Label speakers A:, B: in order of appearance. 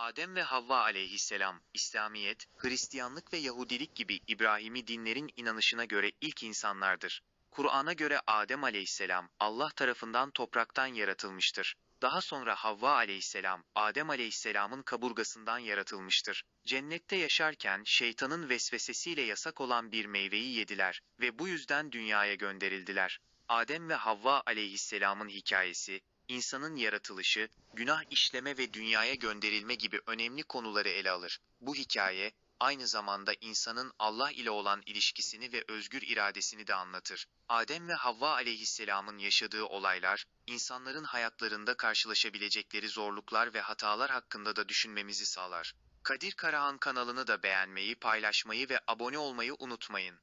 A: Adem ve Havva aleyhisselam, İslamiyet, Hristiyanlık ve Yahudilik gibi İbrahimi dinlerin inanışına göre ilk insanlardır. Kur'an'a göre Adem aleyhisselam, Allah tarafından topraktan yaratılmıştır. Daha sonra Havva aleyhisselam, Adem aleyhisselamın kaburgasından yaratılmıştır. Cennette yaşarken şeytanın vesvesesiyle yasak olan bir meyveyi yediler ve bu yüzden dünyaya gönderildiler. Adem ve Havva aleyhisselamın hikayesi, insanın yaratılışı, günah işleme ve dünyaya gönderilme gibi önemli konuları ele alır. Bu hikaye, aynı zamanda insanın Allah ile olan ilişkisini ve özgür iradesini de anlatır. Adem ve Havva aleyhisselamın yaşadığı olaylar, insanların hayatlarında karşılaşabilecekleri zorluklar ve hatalar hakkında da düşünmemizi sağlar. Kadir Karahan kanalını da beğenmeyi, paylaşmayı ve abone olmayı unutmayın.